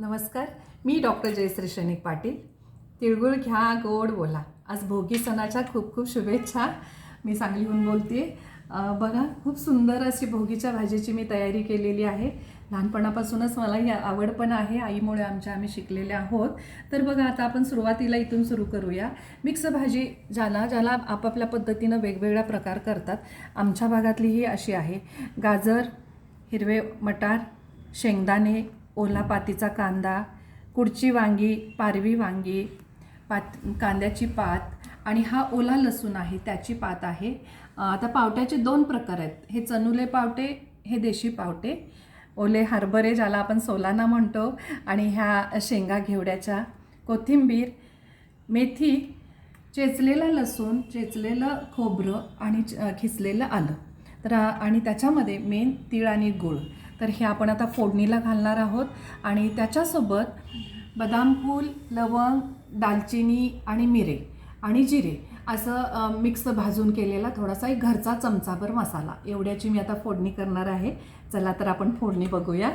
नमस्कार मी डॉक्टर जयश्री शनिक पाटील. तिळगुळ घ्या गोड बोला. आज भोगी सणाच्या खूप खूप शुभेच्छा मी सांगलीहून बोलते बघा खूप सुंदर अशी भोगीच्या भाजीची मी तयारी केलेली आहे. लहानपणापासूनच मला ही आवड पण आहे आईमुळे आमच्या आम्ही शिकलेल्या आहोत. तर बघा आता आपण सुरुवातीला इथून सुरू करूया. मिक्स भाजी ज्याला ज्याला आपापल्या पद्धतीनं वेगवेगळ्या प्रकार करतात आमच्या भागातली ही अशी आहे. गाजर हिरवे मटार शेंगदाणे ओला पातीचा कांदा कुडची वांगी पारवी वांगी पात कांद्याची पात आणि हा ओला लसूण आहे त्याची पात आहे. आता पावट्याचे दोन प्रकार आहेत. हे चनुले पावटे हे देशी पावटे. ओले हरभरे ज्याला आपण सोलाना म्हणतो आणि ह्या शेंगा घेवड्याच्या. कोथिंबीर मेथी चेचलेला लसूण चेचलेलं खोबरं आणि खिचलेलं खिसलेलं आलं. तर आणि त्याच्यामध्ये मेन तीळ आणि गूळ. तर हे आपण आता फोडणीला घालणार आहोत. आणि त्याच्यासोबत बदाम फूल लवंग दालचिनी आणि मिरे आणि जिरे असं मिक्स भाजून केलेला थोडासा एक घरचा चमचाभर मसाला. एवढ्याची मी आता फोडणी करणार आहे. चला तर आपण फोडणी बघूया.